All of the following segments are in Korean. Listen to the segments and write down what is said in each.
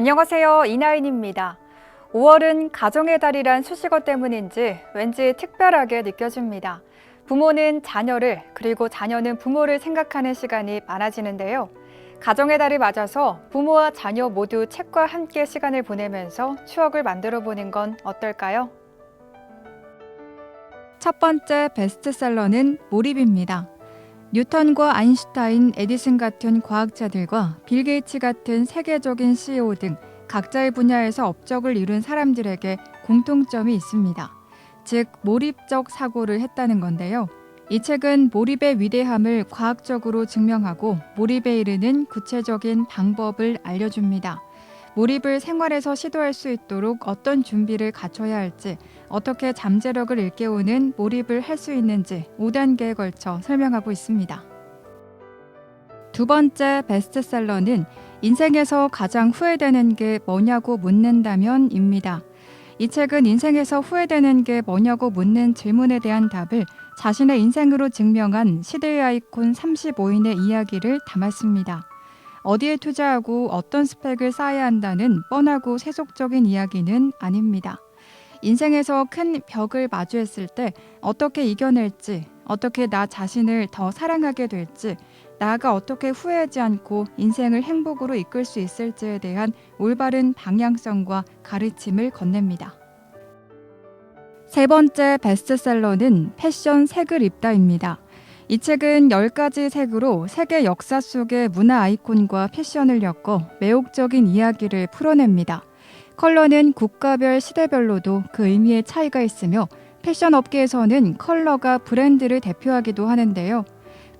안녕하세요. 이나인입니다. 5월은 가정의 달이란 수식어 때문인지 왠지 특별하게 느껴집니다. 부모는 자녀를 그리고 자녀는 부모를 생각하는 시간이 많아지는데요. 가정의 달을 맞아서 부모와 자녀 모두 책과 함께 시간을 보내면서 추억을 만들어 보는 건 어떨까요? 첫 번째 베스트셀러는 몰입입니다. 뉴턴과 아인슈타인, 에디슨 같은 과학자들과 빌 게이츠 같은 세계적인 CEO 등 각자의 분야에서 업적을 이룬 사람들에게 공통점이 있습니다. 즉, 몰입적 사고를 했다는 건데요. 이 책은 몰입의 위대함을 과학적으로 증명하고 몰입에 이르는 구체적인 방법을 알려줍니다. 몰입을 생활에서 시도할 수 있도록 어떤 준비를 갖춰야 할지, 어떻게 잠재력을 일깨우는 몰입을 할 수 있는지 5단계에 걸쳐 설명하고 있습니다. 두 번째 베스트셀러는 인생에서 가장 후회되는 게 뭐냐고 묻는다면입니다. 이 책은 인생에서 후회되는 게 뭐냐고 묻는 질문에 대한 답을 자신의 인생으로 증명한 시대의 아이콘 35인의 이야기를 담았습니다. 어디에 투자하고 어떤 스펙을 쌓아야 한다는 뻔하고 세속적인 이야기는 아닙니다. 인생에서 큰 벽을 마주했을 때 어떻게 이겨낼지, 어떻게 나 자신을 더 사랑하게 될지, 나아가 어떻게 후회하지 않고 인생을 행복으로 이끌 수 있을지에 대한 올바른 방향성과 가르침을 건넵니다. 세 번째 베스트셀러는 패션 색을 입다입니다. 이 책은 10가지 색으로 세계 역사 속의 문화 아이콘과 패션을 엮어 매혹적인 이야기를 풀어냅니다. 컬러는 국가별 시대별로도 그 의미의 차이가 있으며 패션 업계에서는 컬러가 브랜드를 대표하기도 하는데요.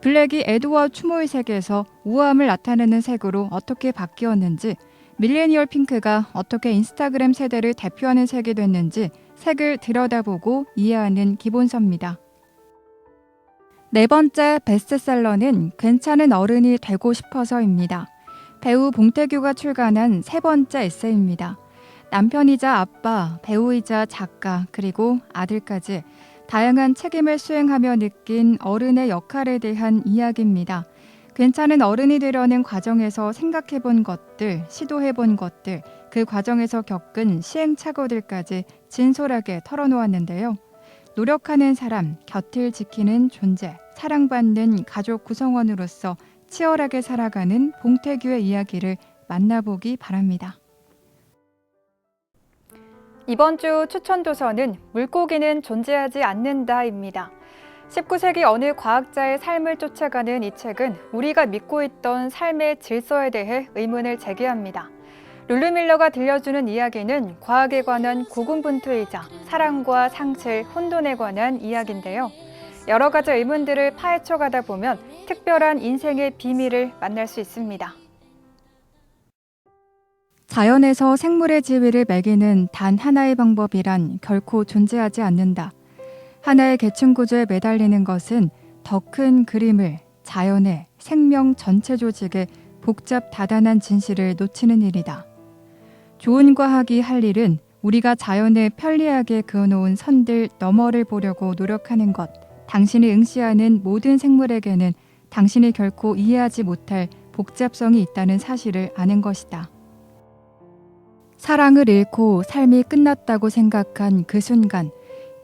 블랙이 에드워드 추모의 색에서 우아함을 나타내는 색으로 어떻게 바뀌었는지, 밀레니얼 핑크가 어떻게 인스타그램 세대를 대표하는 색이 됐는지 색을 들여다보고 이해하는 기본서입니다. 네 번째 베스트셀러는 괜찮은 어른이 되고 싶어서입니다. 배우 봉태규가 출간한 세 번째 에세이입니다. 남편이자 아빠, 배우이자 작가, 그리고 아들까지 다양한 책임을 수행하며 느낀 어른의 역할에 대한 이야기입니다. 괜찮은 어른이 되려는 과정에서 생각해 본 것들, 시도해 본 것들, 그 과정에서 겪은 시행착오들까지 진솔하게 털어놓았는데요. 노력하는 사람, 곁을 지키는 존재, 사랑받는 가족 구성원으로서 치열하게 살아가는 봉태규의 이야기를 만나보기 바랍니다. 이번 주 추천 도서는 물고기는 존재하지 않는다입니다. 19세기 어느 과학자의 삶을 쫓아가는 이 책은 우리가 믿고 있던 삶의 질서에 대해 의문을 제기합니다. 룰루밀러가 들려주는 이야기는 과학에 관한 고군분투이자 사랑과 상실, 혼돈에 관한 이야기인데요. 여러 가지 의문들을 파헤쳐 가다 보면 특별한 인생의 비밀을 만날 수 있습니다. 자연에서 생물의 지위를 매기는 단 하나의 방법이란 결코 존재하지 않는다. 하나의 계층 구조에 매달리는 것은 더 큰 그림을 자연의 생명 전체 조직의 복잡 다단한 진실을 놓치는 일이다. 좋은 과학이 할 일은 우리가 자연에 편리하게 그어놓은 선들 너머를 보려고 노력하는 것. 당신이 응시하는 모든 생물에게는 당신이 결코 이해하지 못할 복잡성이 있다는 사실을 아는 것이다. 사랑을 잃고 삶이 끝났다고 생각한 그 순간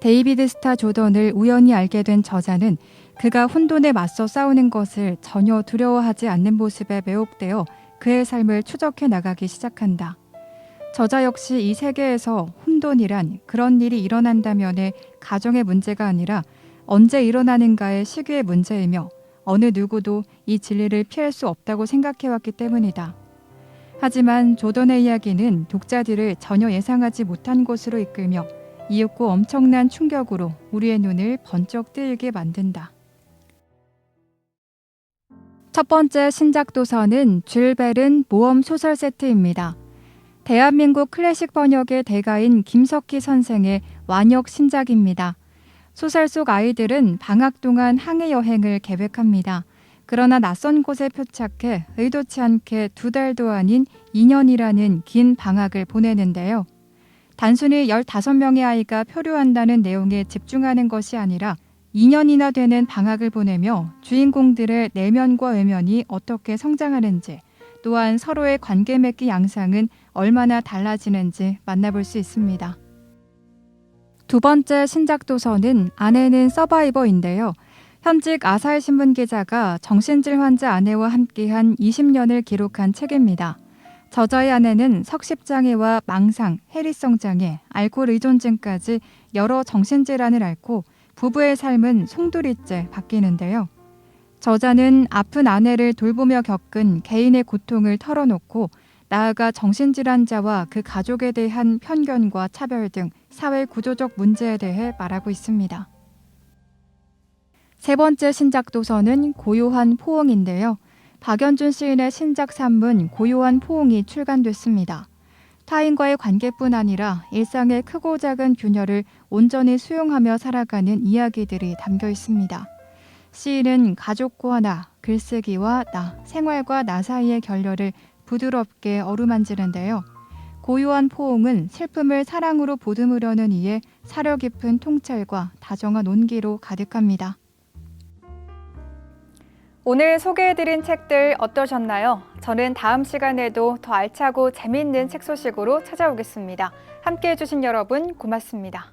데이비드 스타 조던을 우연히 알게 된 저자는 그가 혼돈에 맞서 싸우는 것을 전혀 두려워하지 않는 모습에 매혹되어 그의 삶을 추적해 나가기 시작한다. 저자 역시 이 세계에서 혼돈이란 그런 일이 일어난다면의 가정의 문제가 아니라 언제 일어나는가의 시기의 문제이며 어느 누구도 이 진리를 피할 수 없다고 생각해왔기 때문이다. 하지만 조던의 이야기는 독자들을 전혀 예상하지 못한 곳으로 이끌며 이윽고 엄청난 충격으로 우리의 눈을 번쩍 뜨이게 만든다. 첫 번째 신작 도서는 줄 벨은 모험 소설 세트입니다. 대한민국 클래식 번역의 대가인 김석희 선생의 완역 신작입니다. 소설 속 아이들은 방학 동안 항해 여행을 계획합니다. 그러나 낯선 곳에 표착해 의도치 않게 두 달도 아닌 2년이라는 긴 방학을 보내는데요. 단순히 15명의 아이가 표류한다는 내용에 집중하는 것이 아니라 2년이나 되는 방학을 보내며 주인공들의 내면과 외면이 어떻게 성장하는지, 또한 서로의 관계 맺기 양상은 얼마나 달라지는지 만나볼 수 있습니다. 두 번째 신작 도서는 아내는 서바이버인데요. 현직 아사히 신문 기자가 정신질 환자 아내와 함께한 20년을 기록한 책입니다. 저자의 아내는 석십장애와 망상, 해리성 장애, 알코올 의존증까지 여러 정신질환을 앓고 부부의 삶은 송두리째 바뀌는데요. 저자는 아픈 아내를 돌보며 겪은 개인의 고통을 털어놓고 나아가 정신질환자와 그 가족에 대한 편견과 차별 등 사회 구조적 문제에 대해 말하고 있습니다. 세 번째 신작 도서는 고요한 포옹인데요. 박연준 시인의 신작 산문 고요한 포옹이 출간됐습니다. 타인과의 관계뿐 아니라 일상의 크고 작은 균열을 온전히 수용하며 살아가는 이야기들이 담겨 있습니다. 시인은 가족과 나, 글쓰기와 나, 생활과 나 사이의 결렬을 부드럽게 어루만지는데요. 고요한 포옹은 슬픔을 사랑으로 보듬으려는 이에 사려 깊은 통찰과 다정한 온기로 가득합니다. 오늘 소개해드린 책들 어떠셨나요? 저는 다음 시간에도 더 알차고 재미있는 책 소식으로 찾아오겠습니다. 함께 해주신 여러분 고맙습니다.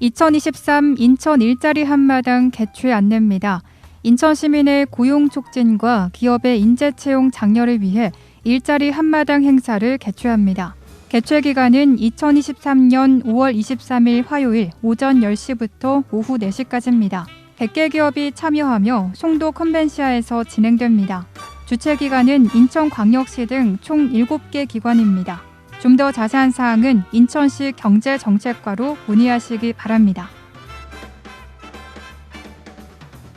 (2023) 인천 일자리 한마당 개최 안내입니다. 인천 시민의 고용 촉진과 기업의 인재 채용 장려를 위해 일자리 한마당 행사를 개최합니다. 개최 기간은 2023년 5월 23일 화요일 오전 10시부터 오후 4시까지입니다. 100개 기업이 참여하며 송도 컨벤시아에서 진행됩니다. 주최 기관은 인천광역시 등 총 7개 기관입니다. 좀 더 자세한 사항은 인천시 경제정책과로 문의하시기 바랍니다.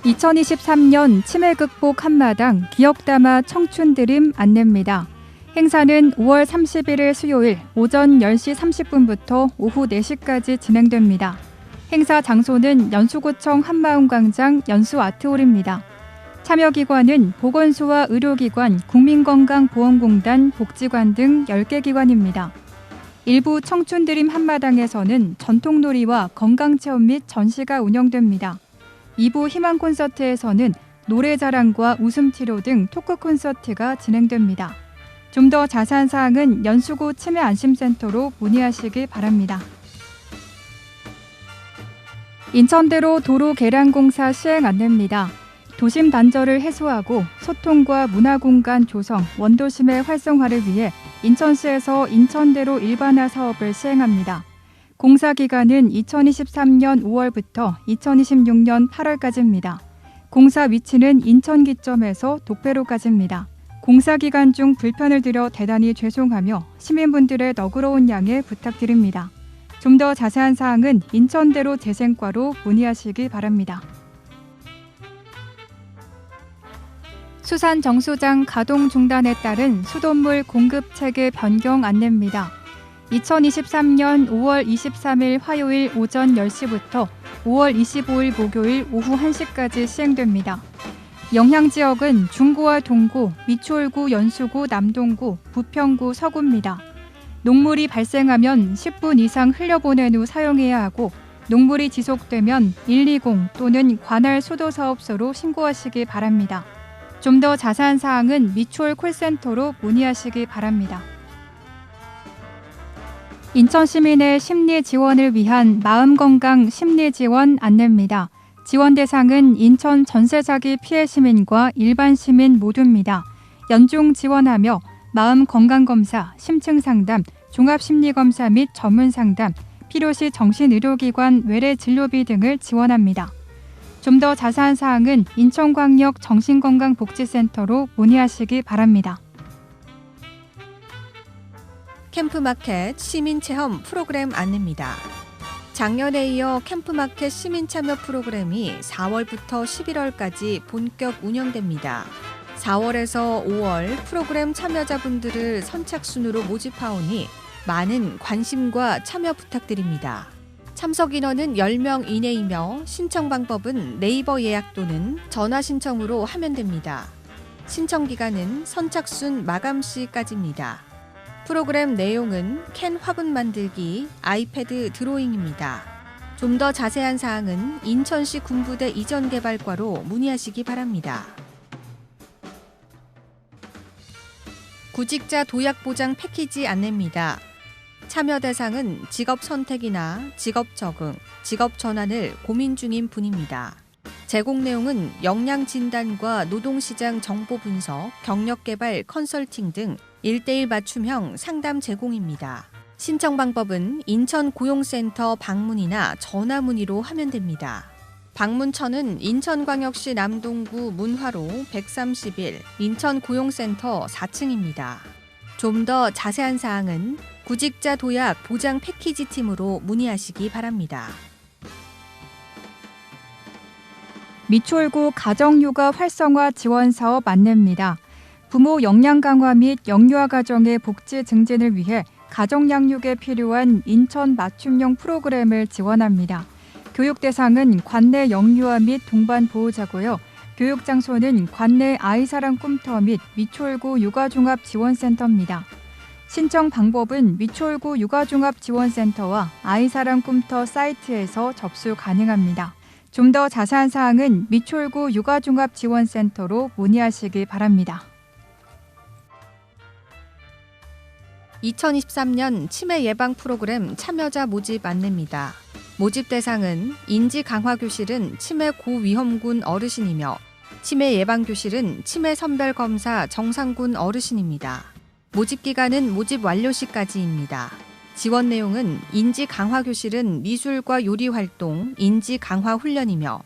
2023년 치매 극복 한마당 기억 담아 청춘 드림 안내입니다. 행사는 5월 31일 수요일 오전 10시 30분부터 오후 4시까지 진행됩니다. 행사 장소는 연수구청 한마음광장 연수아트홀입니다. 참여 기관은 보건소와 의료기관, 국민건강보험공단, 복지관 등 10개 기관입니다. 일부 청춘드림 한마당에서는 전통놀이와 건강체험 및 전시가 운영됩니다. 2부 희망 콘서트에서는 노래자랑과 웃음치료 등 토크 콘서트가 진행됩니다. 좀 더 자세한 사항은 연수구 치매 안심센터로 문의하시기 바랍니다. 인천대로 도로 개량 공사 시행 안내입니다. 도심 단절을 해소하고 소통과 문화 공간 조성, 원도심의 활성화를 위해 인천시에서 인천대로 일반화 사업을 시행합니다. 공사 기간은 2023년 5월부터 2026년 8월까지입니다. 공사 위치는 인천 기점에서 독배로까지입니다. 공사 기간 중 불편을 드려 대단히 죄송하며 시민분들의 너그러운 양해 부탁드립니다. 좀 더 자세한 사항은 인천대로 재생과로 문의하시기 바랍니다. 수산 정수장 가동 중단에 따른 수돗물 공급 체계 변경 안내입니다. 2023년 5월 23일 화요일 오전 10시부터 5월 25일 목요일 오후 1시까지 시행됩니다. 영향 지역은 중구와 동구, 미추홀구, 연수구, 남동구, 부평구, 서구입니다. 녹물이 발생하면 10분 이상 흘려보낸 후 사용해야 하고 녹물이 지속되면 120 또는 관할 수도사업소로 신고하시기 바랍니다. 좀 더 자세한 사항은 미추홀 콜센터로 문의하시기 바랍니다. 인천 시민의 심리 지원을 위한 마음건강 심리 지원 안내입니다. 지원 대상은 인천 전세 사기 피해 시민과 일반 시민 모두입니다. 연중 지원하며 마음 건강 검사, 심층 상담, 종합 심리 검사 및 전문 상담, 필요시 정신의료기관 외래 진료비 등을 지원합니다. 좀 더 자세한 사항은 인천광역 정신건강복지센터로 문의하시기 바랍니다. 캠프마켓 시민체험 프로그램 안내입니다. 작년에 이어 캠프마켓 시민참여 프로그램이 4월부터 11월까지 본격 운영됩니다. 4월에서 5월 프로그램 참여자분들을 선착순으로 모집하오니 많은 관심과 참여 부탁드립니다. 참석 인원은 10명 이내이며 신청 방법은 네이버 예약 또는 전화 신청으로 하면 됩니다. 신청 기간은 선착순 마감 시까지입니다. 프로그램 내용은 캔 화분 만들기, 아이패드 드로잉입니다. 좀 더 자세한 사항은 인천시 군부대 이전 개발과로 문의하시기 바랍니다. 구직자 도약 보장 패키지 안내입니다. 참여 대상은 직업 선택이나 직업 적응, 직업 전환을 고민 중인 분입니다. 제공 내용은 역량 진단과 노동시장 정보 분석, 경력 개발 컨설팅 등 1대1 맞춤형 상담 제공입니다. 신청 방법은 인천 고용센터 방문이나 전화 문의로 하면 됩니다. 방문처는 인천광역시 남동구 문화로 131 인천 고용센터 4층입니다. 좀 더 자세한 사항은 구직자 도약 보장 패키지 팀으로 문의하시기 바랍니다. 미추홀구 가정육아 활성화 지원 사업 안내입니다. 부모 역량 강화 및 영유아 가정의 복지 증진을 위해 가정 양육에 필요한 인천 맞춤형 프로그램을 지원합니다. 교육 대상은 관내 영유아 및 동반 보호자고요. 교육 장소는 관내 아이사랑 꿈터 및 미추홀구 육아종합 지원센터입니다. 신청 방법은 미추홀구 육아종합 지원센터와 아이사랑 꿈터 사이트에서 접수 가능합니다. 좀 더 자세한 사항은 미추홀구 육아종합지원센터로 문의하시기 바랍니다. 2023년 치매 예방 프로그램 참여자 모집 안내입니다. 모집 대상은 인지 강화 교실은 치매 고위험군 어르신이며 치매 예방 교실은 치매 선별 검사 정상군 어르신입니다. 모집 기간은 모집 완료 시까지입니다. 지원 내용은 인지 강화 교실은 미술과 요리 활동, 인지 강화 훈련이며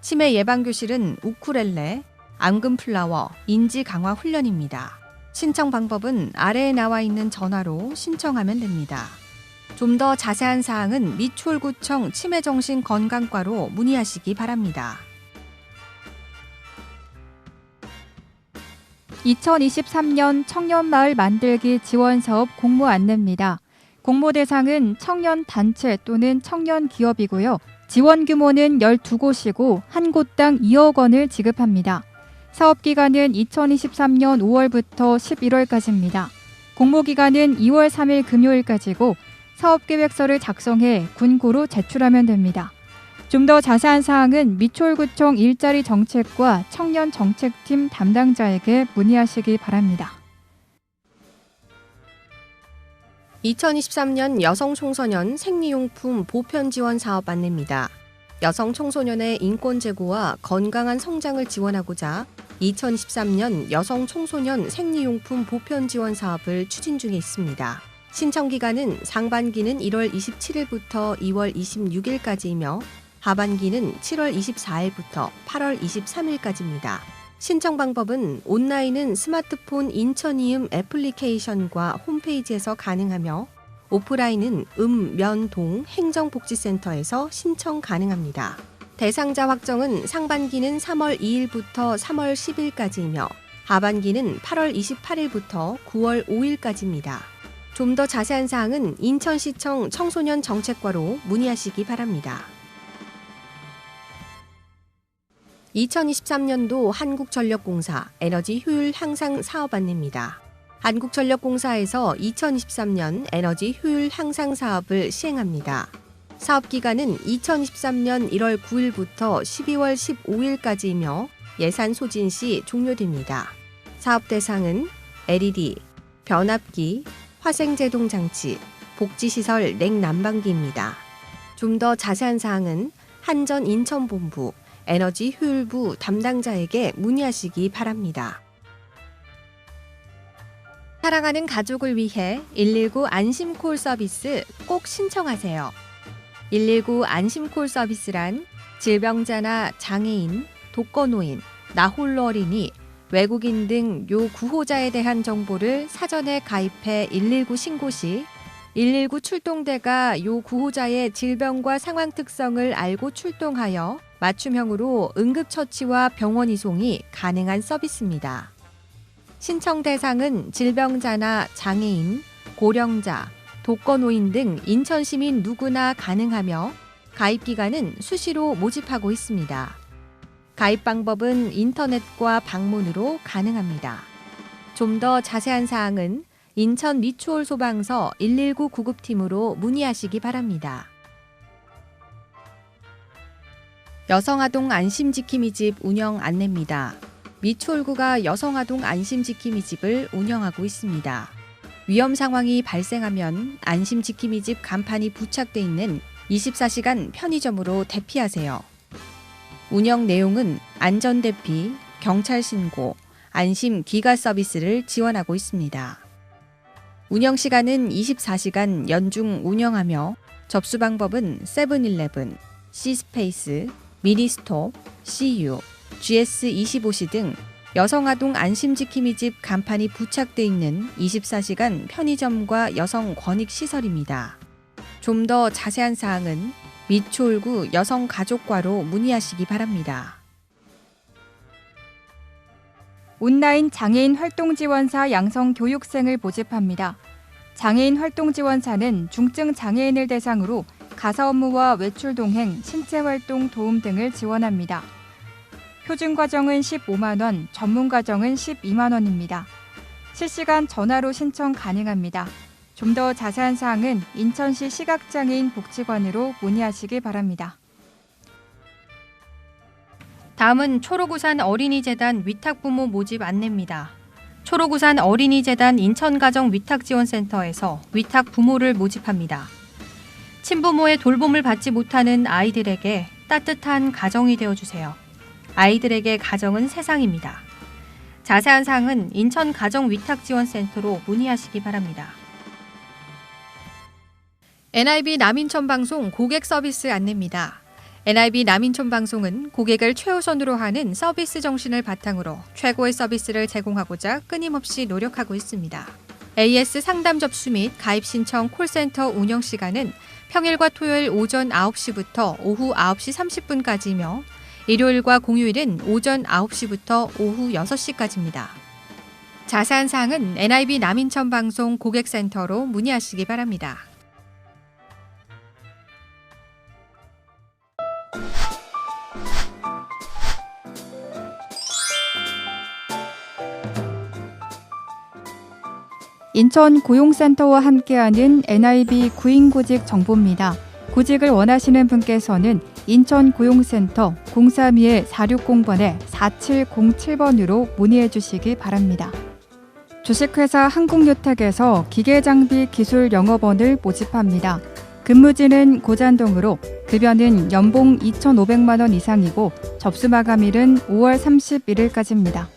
치매 예방 교실은 우쿨렐레, 앙금 플라워, 인지 강화 훈련입니다. 신청 방법은 아래에 나와 있는 전화로 신청하면 됩니다. 좀 더 자세한 사항은 미추홀구청 치매정신건강과로 문의하시기 바랍니다. 2023년 청년마을 만들기 지원 사업 공모 안내입니다. 공모 대상은 청년 단체 또는 청년 기업이고요. 지원 규모는 12곳이고 한 곳당 2억 원을 지급합니다. 사업 기간은 2023년 5월부터 11월까지입니다. 공모 기간은 2월 3일 금요일까지고 사업 계획서를 작성해 군고로 제출하면 됩니다. 좀 더 자세한 사항은 미추홀구청 일자리 정책과 청년 정책팀 담당자에게 문의하시기 바랍니다. 2023년 여성 청소년 생리용품 보편 지원 사업 안내입니다. 여성 청소년의 인권 제고와 건강한 성장을 지원하고자 2023년 여성 청소년 생리용품 보편 지원 사업을 추진 중에 있습니다. 신청 기간은 상반기는 1월 27일부터 2월 26일까지이며 하반기는 7월 24일부터 8월 23일까지입니다. 신청 방법은 온라인은 스마트폰 인천이음 애플리케이션과 홈페이지에서 가능하며 오프라인은 음, 면, 동 행정복지센터에서 신청 가능합니다. 대상자 확정은 상반기는 3월 2일부터 3월 10일까지이며 하반기는 8월 28일부터 9월 5일까지입니다. 좀 더 자세한 사항은 인천시청 청소년 정책과로 문의하시기 바랍니다. 2023년도 한국전력공사 에너지 효율 향상 사업 안내입니다. 한국전력공사에서 2023년 에너지 효율 향상 사업을 시행합니다. 사업 기간은 2023년 1월 9일부터 12월 15일까지이며 예산 소진 시 종료됩니다. 사업 대상은 LED, 변압기, 화생제동 장치, 복지시설 냉난방기입니다. 좀 더 자세한 사항은 한전 인천본부 에너지 효율부 담당자에게 문의하시기 바랍니다. 사랑하는 가족을 위해 119 안심콜 서비스 꼭 신청하세요. 119 안심콜 서비스란 질병자나 장애인, 독거노인, 나홀로 어린이, 외국인 등 요 구호자에 대한 정보를 사전에 가입해 119 신고 시 119 출동대가 요 구호자의 질병과 상황 특성을 알고 출동하여 맞춤형으로 응급처치와 병원 이송이 가능한 서비스입니다. 신청 대상은 질병자나 장애인, 고령자, 독거노인 등 인천 시민 누구나 가능하며 가입 기간은 수시로 모집하고 있습니다. 가입 방법은 인터넷과 방문으로 가능합니다. 좀 더 자세한 사항은 인천 미추홀 소방서 119 구급팀으로 문의하시기 바랍니다. 여성아동 안심지킴이 집 운영 안내입니다. 미추홀구가 여성아동 안심지킴이 집을 운영하고 있습니다. 위험 상황이 발생하면 안심지킴이 집 간판이 부착돼 있는 24시간 편의점으로 대피하세요. 운영 내용은 안전대피, 경찰 신고, 안심 기가 서비스를 지원하고 있습니다. 운영 시간은 24시간 연중 운영하며 접수 방법은 세븐일레븐, C스페이스, 미니스톱, CU, GS25시 등 여성아동 안심지킴이집 간판이 부착돼 있는 24시간 편의점과 여성 권익시설입니다. 좀 더 자세한 사항은 미추홀구 여성가족과로 문의하시기 바랍니다. 온라인 장애인 활동지원사 양성 교육생을 모집합니다. 장애인 활동지원사는 중증 장애인을 대상으로 가사 업무와 외출 동행, 신체 활동 도움 등을 지원합니다. 표준 과정은 15만 원, 전문 과정은 12만 원입니다. 실시간 전화로 신청 가능합니다. 좀 더 자세한 사항은 인천시 시각장애인 복지관으로 문의하시기 바랍니다. 다음은 초록우산 어린이재단 위탁부모 모집 안내입니다. 초록우산 어린이재단 인천가정 위탁지원센터에서 위탁 부모를 모집합니다. 친부모의 돌봄을 받지 못하는 아이들에게 따뜻한 가정이 되어주세요. 아이들에게 가정은 세상입니다. 자세한 사항은 인천 가정위탁지원센터로 문의하시기 바랍니다. NIB 남인천 방송 고객 서비스 안내입니다. NIB 남인천 방송은 고객을 최우선으로 하는 서비스 정신을 바탕으로 최고의 서비스를 제공하고자 끊임없이 노력하고 있습니다. AS 상담 접수 및 가입 신청 콜센터 운영 시간은 평일과 토요일 오전 9시부터 오후 9시 30분까지며 일요일과 공휴일은 오전 9시부터 오후 6시까지입니다. 자세한 사항은 NIB 남인천 방송 고객센터로 문의하시기 바랍니다. 인천 고용센터와 함께하는 NIB 구인구직 정보입니다. 구직을 원하시는 분께서는 인천 고용센터 032-460번에 4707번으로 문의해 주시기 바랍니다. 주식회사 한국유택에서 기계장비 기술 영업원을 모집합니다. 근무지는 고잔동으로 급여는 연봉 2,500만 원 이상이고 접수 마감일은 5월 31일까지입니다.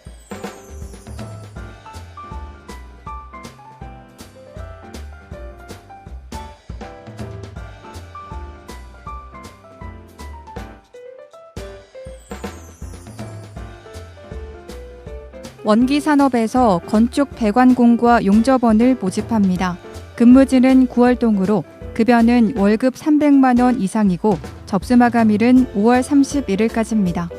원기 산업에서 건축 배관공과 용접원을 모집합니다. 근무지는 9월동으로 급여는 월급 300만 원 이상이고 접수 마감일은 5월 31일까지입니다.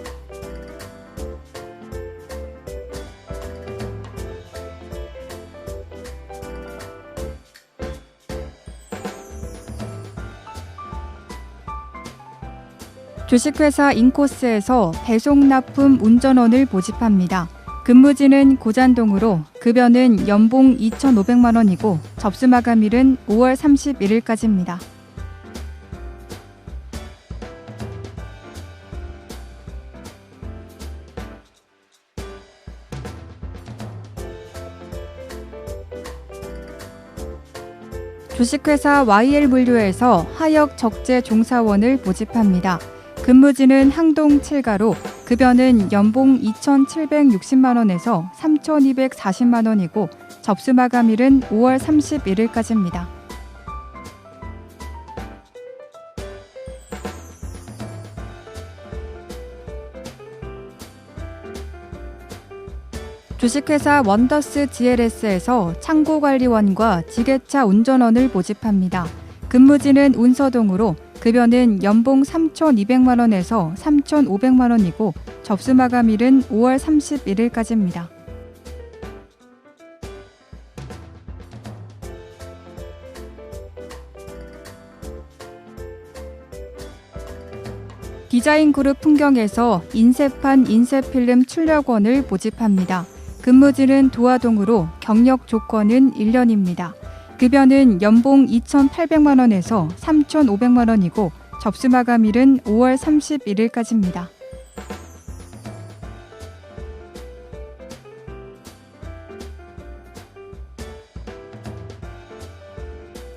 주식회사 인코스에서 배송 납품 운전원을 모집합니다. 근무지는 고잔동으로 급여는 연봉 2,500만 원이고 접수 마감일은 5월 31일까지입니다. 주식회사 YL 물류에서 하역 적재 종사원을 모집합니다. 근무지는 항동 7가로 급여는 연봉 2,760만 원에서 3,240만 원이고 접수 마감일은 5월 31일까지입니다. 주식회사 원더스 GLS에서 창고관리원과 지게차 운전원을 모집합니다. 근무지는 운서동으로 급여는 연봉 3,200만 원에서 3,500만 원이고 접수 마감일은 5월 31일까지입니다. 디자인 그룹 풍경에서 인쇄판 인쇄필름 출력원을 모집합니다. 근무지는 도화동으로 경력 조건은 1년입니다. 급여는 연봉 2,800만 원에서 3,500만 원이고 접수 마감일은 5월 31일까지입니다.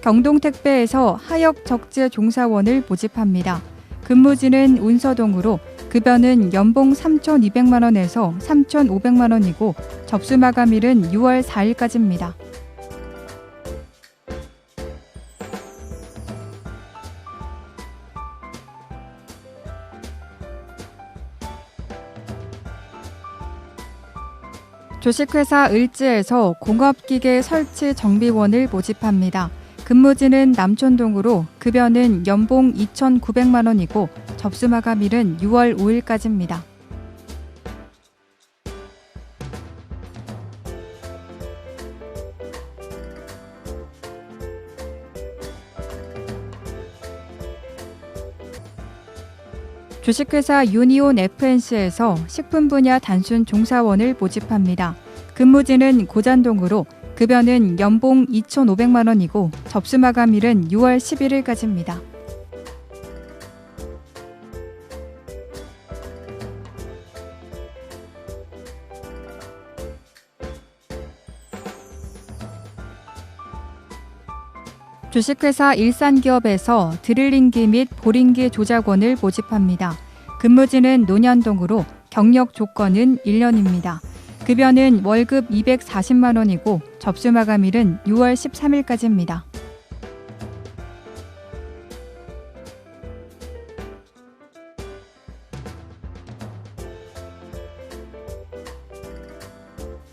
경동택배에서 하역 적재 종사원을 모집합니다. 근무지는 운서동으로 급여는 연봉 3,200만 원에서 3,500만 원이고 접수 마감일은 6월 4일까지입니다. 주식회사 을지에서 공업기계 설치 정비원을 모집합니다. 근무지는 남촌동으로 급여는 연봉 2,900만 원이고 접수 마감일은 6월 5일까지입니다. 주식회사 유니온 FNC에서 식품 분야 단순 종사원을 모집합니다. 근무지는 고잔동으로 급여는 연봉 2,500만 원이고 접수 마감일은 6월 11일까지입니다. 주식회사 일산기업에서 드릴링기 및 보링기 조작원을 모집합니다. 근무지는 논현동으로 경력 조건은 1년입니다. 급여는 월급 240만 원이고 접수 마감일은 6월 13일까지입니다.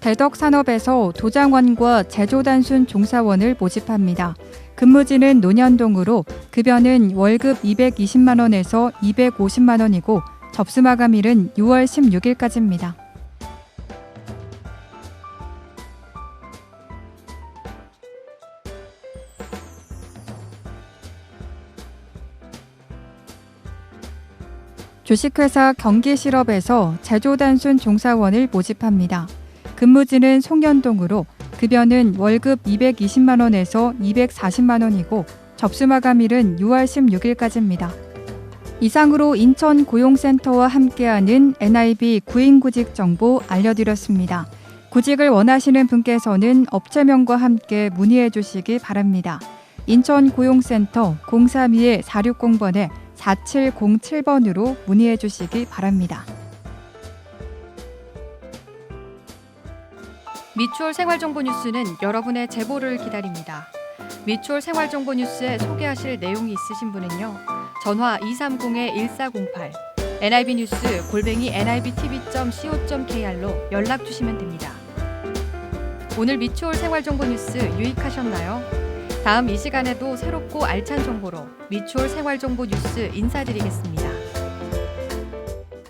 대덕산업에서 도장원과 제조단순 종사원을 모집합니다. 근무지는 논현동으로 급여는 월급 220만 원에서 250만 원이고 접수 마감일은 6월 16일까지입니다. 주식회사 경기실업에서 제조단순 종사원을 모집합니다. 근무지는 송년동으로 급여는 월급 220만 원에서 240만 원이고 접수 마감일은 6월 16일까지입니다. 이상으로 인천 고용센터와 함께하는 NIB 구인구직 정보 알려드렸습니다. 구직을 원하시는 분께서는 업체명과 함께 문의해 주시기 바랍니다. 인천 고용센터 032-460번에 4707번으로 문의해 주시기 바랍니다. 미추홀 생활정보 뉴스는 여러분의 제보를 기다립니다. 미추홀 생활정보 뉴스에 소개하실 내용이 있으신 분은요. 전화 230-1408, NIB 뉴스 골뱅이 nibtv.co.kr로 연락 주시면 됩니다. 오늘 미추홀 생활정보 뉴스 유익하셨나요? 다음 이 시간에도 새롭고 알찬 정보로 미추홀 생활정보 뉴스 인사드리겠습니다.